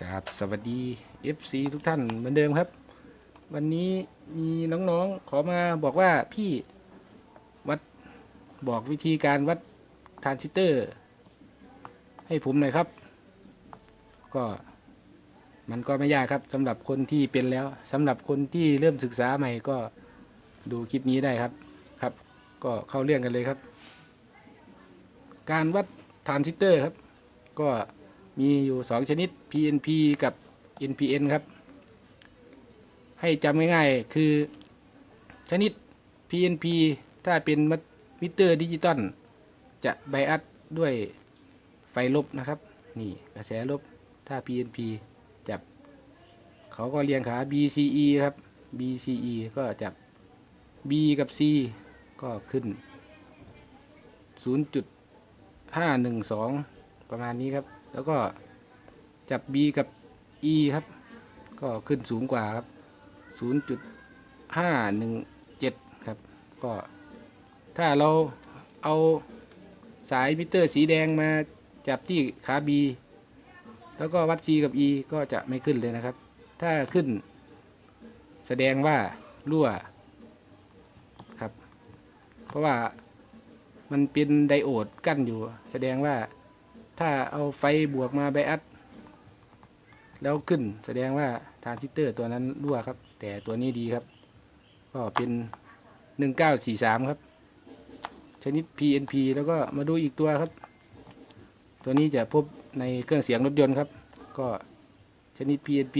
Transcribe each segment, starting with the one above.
ครับสวัสดี FC ทุกท่านเหมือนเดิมครับ วันนี้มีน้องๆขอมาบอกว่าพี่วัดบอกวิธีการวัดทรานซิสเตอร์ ให้ผมหน่อยครับ ก็มันก็ไม่ยากครับสำหรับคนที่เป็นแล้วสำหรับคนที่เริ่มศึกษาใหม่ก็ดูคลิปนี้ได้ครับครับ ก็เข้าเรื่องกันเลยครับ การวัดทรานซิสเตอร์ครับ ก็ มีอยู่ 2 ชนิด PNP กับ NPN ครับ ให้จำง่ายๆ คือชนิด PNP ถ้าเป็นมิเตอร์ดิจิตอลจะไบอัดด้วยไฟลบนะครับ นี่กระแสลบถ้า PNP จับ เขาก็เรียงขา BCE ครับ BCE ก็จับ B กับ C ก็ขึ้น 0.512 ประมาณนี้ครับ แล้วก็จับ B กับ E ครับ ก็ขึ้นสูงกว่าครับ 0.517 ครับ ก็ถ้าเราเอาสายมิเตอร์สีแดงมาจับที่ขา B แล้วก็วัด C กับ E ก็จะไม่ขึ้นเลยนะครับ ถ้าขึ้นแสดงว่ารั่วครับ เพราะว่ามันเป็นไดโอดกั้นอยู่ แสดงว่า ถ้าเอาไฟบวกมาไบอัดแล้วขึ้นแสดงว่าทรานซิสเตอร์ตัวนั้นรั่วครับ แต่ตัวนี้ดีครับ ก็เป็น1943ครับ ชนิด PNP แล้วก็มาดูอีกตัวครับ ตัวนี้จะพบในเครื่องเสียงรถยนต์ครับ ก็ชนิด PNP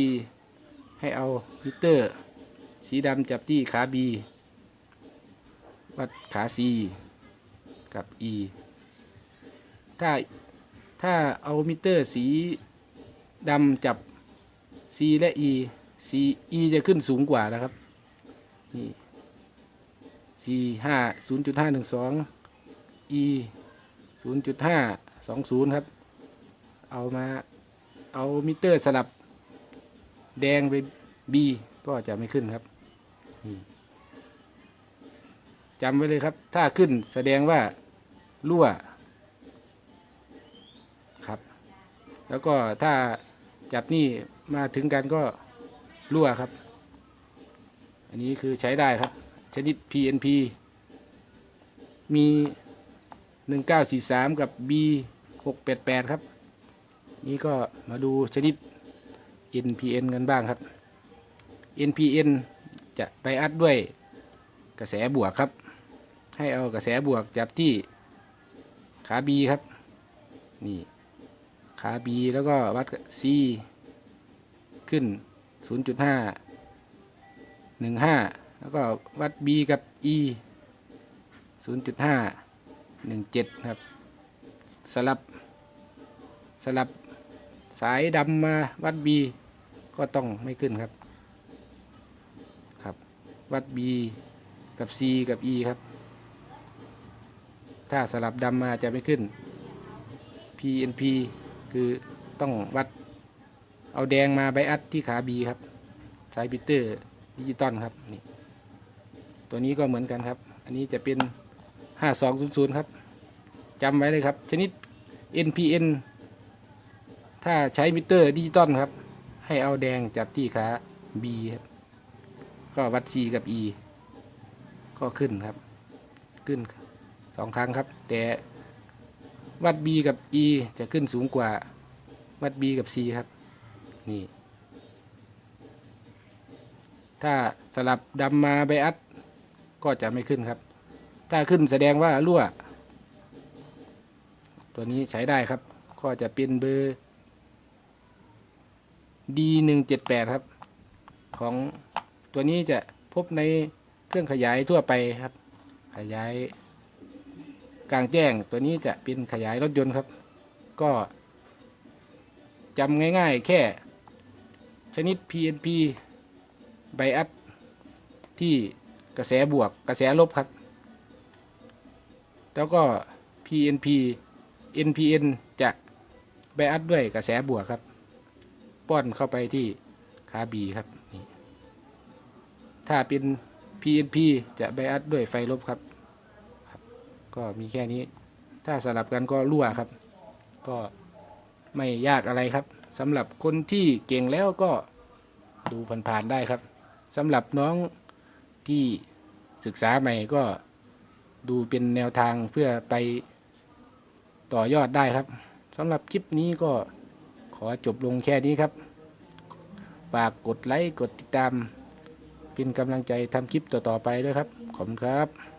ให้เอามิเตอร์ สีดำจับที่ขา B วัดขา C กับ E ถ้า ถ้าเอามิเตอร์สีดำจับ C และ E C E จะขึ้นสูงกว่านะครับ นี่ C ห้าศูนย์จุดห้าหนึ่งสอง E ศูนย์จุดห้าสองศูนย์ครับ เอามาเอามิเตอร์สลับแดงไป B ก็จะไม่ขึ้นครับจำไว้เลยครับ ถ้าขึ้นแสดงว่ารั่ว แล้วก็ถ้าจับนี่มาถึงกันก็รั่วครับ อันนี้คือใช้ได้ครับ ชนิด PNP มี 1943 กับ B688 ครับ นี่ก็มาดูชนิด NPN กันบ้างครับ NPN จะไปอัดด้วยกระแสบวกครับ ให้เอากระแสบวกจับที่ขา B ครับ นี่ ขา B แล้วก็วัด C ขึ้น 0.5 15 แล้วก็วัด B กับ E 0.5 17 ครับ สลับ สลับสายดำมาวัด B ก็ต้องไม่ขึ้นครับ ครับ วัด B กับ C กับ E ครับ ถ้าสลับดำมาจะไม่ขึ้น PNP คือต้องวัดเอาแดงมาไบอัดที่ขา B ครับ สายบิเตอร์ดิจิตอลครับนี่ตัวนี้ก็เหมือนกันครับ อันนี้จะเป็น 5200 ครับจำไว้เลยครับ ชนิด NPN ถ้าใช้มิเตอร์ดิจิตอลครับ ให้เอาแดงจับที่ขา B ครับก็วัด C กับ E ก็ขึ้นครับ ขึ้นสองครั้งครับ แต่ วัด B กับ E จะขึ้นสูงกว่าวัด B กับ C ครับ นี่ ถ้าสลับดำมาไบอัดก็จะไม่ขึ้นครับ ถ้าขึ้นแสดงว่ารั่ว ตัวนี้ใช้ได้ครับ ก็จะเป็นเบอร์ D178 ครับ ของตัวนี้จะพบในเครื่องขยายทั่วไปครับ ขยาย กลางแจ้งตัวนี้จะเป็นขยายรถยนต์ครับ ก็จำง่ายๆ แค่ชนิด PNP ไบอัดที่กระแสบวกกระแสลบครับ แล้วก็ PNP NPN จะไบอัดด้วยกระแสบวกครับ ป้อนเข้าไปที่ขาบีครับนี่ถ้าเป็น PNP จะไบอัดด้วยไฟลบครับ ก็มีแค่นี้ ถ้าสลับกันก็รั่วครับ ก็ไม่ยากอะไรครับสำหรับคนที่เก่งแล้วก็ดูผ่านๆได้ครับสำหรับน้องที่ศึกษาใหม่ก็ดูเป็นแนวทางเพื่อไปต่อยอดได้ครับสำหรับคลิปนี้ก็ขอจบลงแค่นี้ครับ ฝากกดไลค์ กดติดตาม เป็นกำลังใจทำคลิปต่อ ๆ ไปด้วยครับ ขอบคุณครับ